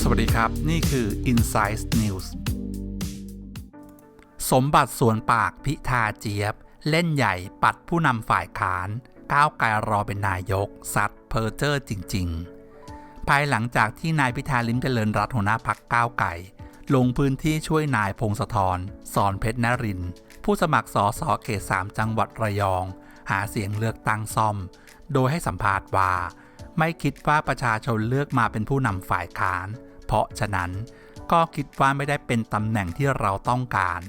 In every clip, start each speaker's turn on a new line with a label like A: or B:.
A: สวัสดีครับ นี่คือ Insight News สมบัติสวนปากพิธาเจี๊ยบ เล่นใหญ่ปัดผู้นำฝ่ายค้าน ก้าวไกลรอเป็นนายก สัตว์เพอร์เจอร์จริง ๆ ภายหลังจากที่นายพิธาลิ้มเจริญรัตน์หัวหน้าพักก้าวไก่ ลงพื้นที่ช่วยนายพงศธรสอนเพชรนรินทร์ผู้สมัครสอสอเขตสามจังหวัดระยอง หาเสียงเลือกตั้งซ่อม โดยให้สัมภาษณ์ว่า ไม่คิดว่าประชาชนเลือกมาเป็นผู้นำฝ่ายค้าน เพราะฉะนั้นก็คิดว่าไม่ได้เป็นตำแหน่งที่เราต้องการ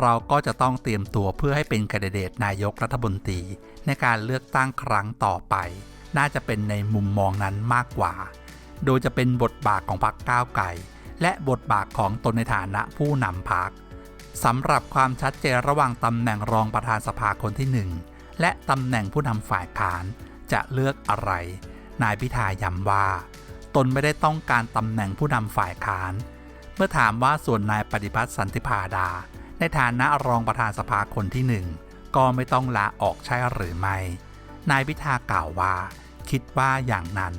A: เราก็จะต้องเตรียมตัวเพื่อให้เป็นแคนดิเดตนายกรัฐมนตรี ในการเลือกตั้งครั้งต่อไป น่าจะเป็นในมุมมองนั้นมากกว่า โดยจะเป็นบทบาทของพรรคก้าวไก่และบทบาทของตนในฐานะผู้นำพรรคสำหรับความชัดเจนระหว่างตำแหน่งรองประธานสภาคนที่หนึ่ง และตำแหน่งผู้นำฝ่ายค้านจะเลือกอะไร นายพิธาย้ำว่า ตนไม่ได้ต้องการตำแหน่งผู้นำฝ่ายค้าน เมื่อถามว่าส่วนนายปฏิพัฒน์สันติพาดา ในฐานะรองประธานสภาคนที่หนึ่งก็ไม่ต้องลาออกใช่หรือไม่ นายพิธากล่าวว่า คิดว่าอย่างนั้น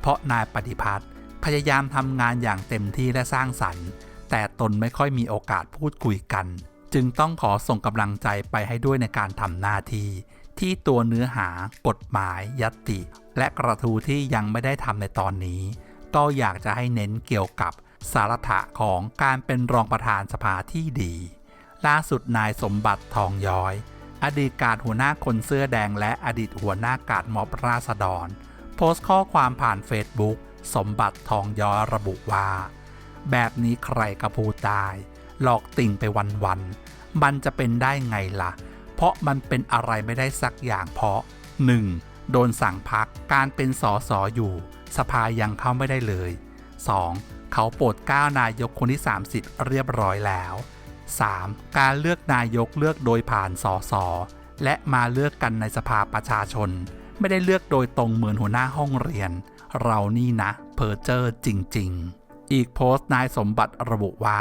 A: เพราะนายปฏิพัฒน์พยายามทำงานอย่างเต็มที่และสร้างสรรค์ แต่ตนไม่ค่อยมีโอกาสพูดคุยกัน จึงต้องขอส่งกำลังใจไปให้ด้วยในการทำหน้าที่ที่ตัวเนื้อหากฎหมายยัตติ และกระทู้ที่ยังไม่ได้ทำในตอนนี้ ก็อยากจะให้เน้นเกี่ยวกับสาระของการเป็นรองประธานสภาที่ดี ล่าสุดนายสมบัติทองย้อย อดีตการหัวหน้าคนเสื้อแดงและอดีตหัวหน้ากาดมอบราษฎร โพสต์ข้อความผ่านเฟซบุ๊กสมบัติทองย้อยระบุว่า แบบนี้ใครกระพูดได้ หลอกติ่งไปวันๆมันจะเป็นได้ไงล่ะ เพราะมันเป็นอะไรไม่ได้สักอย่างเพราะ 1. โดนสั่งพักการเป็นสอสออยู่ สภายังเข้าไม่ได้เลย 2. เขาโปรดก้านายกคนที่ 30 เรียบร้อยแล้ว 3. การเลือกนายกเลือกโดยผ่านสอสอและมาเลือกกันในสภาประชาชน ไม่ได้เลือกโดยตรงเหมือนหัวหน้าห้องเรียน เรานี่นะเพอเจอร์จริง ๆ อีกโพสต์นายสมบัติระบุว่า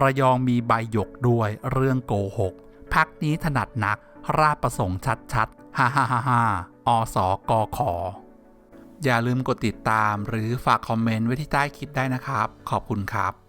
A: ระยองมีใบหยกด้วยเรื่องโกหก พักนี้ถนัดนัก ราบประสงค์ชัดๆฮ่าฮ่าฮ่าฮ่าอสกขอ อย่าลืมกดติดตามหรือฝากคอมเมนต์ไว้ที่ใต้คลิปได้นะครับ ขอบคุณครับ